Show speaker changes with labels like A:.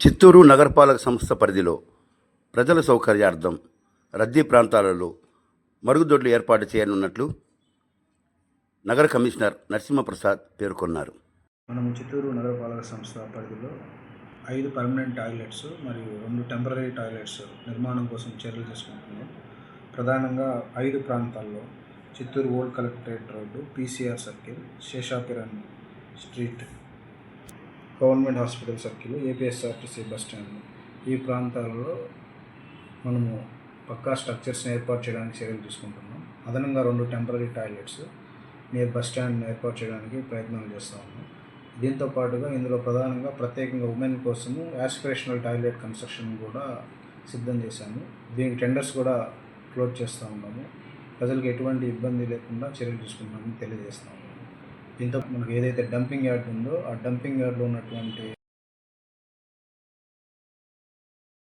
A: చిత్తూరు నగరపాలక సంస్థ పరిధిలో ప్రజల సౌకర్యార్థం రద్దీ ప్రాంతాలలో మరుగుదొడ్లు ఏర్పాటు చేయనున్నట్లు నగర కమిషనర్ నరసింహప్రసాద్ పేర్కొన్నారు.
B: మనము చిత్తూరు నగరపాలక సంస్థ పరిధిలో ఐదు పర్మనెంట్ టాయిలెట్స్ మరియు రెండు టెంపరీ టాయిలెట్స్ నిర్మాణం కోసం చర్యలు తీసుకుంటున్నాం. ప్రధానంగా ఐదు ప్రాంతాల్లో Chittoor old collectorate road PCR circle Seshapiran street government hospital circle APSRTC bus stand ఈ ప్రాంతాలలో మనము పక్కా స్ట్రక్చర్స్ని ఏర్పాటు చేయడానికి చర్యలు తీసుకుంటున్నాం. అదనంగా రెండు temporary toilets near bus stand ఏర్పాటు చేయడానికి ప్రయత్నాలు చేస్తూ ఉన్నాం. దీంతో పాటుగా ఇందులో ప్రధానంగా ప్రత్యేకంగా ఉమెన్ కోసము యాస్పిరేషనల్ టాయిలెట్ కన్స్ట్రక్షన్ కూడా సిద్ధం చేశాము. దీనికి టెండర్స్ కూడా క్లోజ్ చేస్తూ ఉన్నాము. ప్రజలకు ఎటువంటి ఇబ్బంది లేకుండా చర్యలు తీసుకుంటామని తెలియజేస్తాము ఇంత దీంతో మనకు ఏదైతే డంపింగ్ యార్డ్ ఉందో ఆ డంపింగ్ యార్డ్లో ఉన్నటువంటి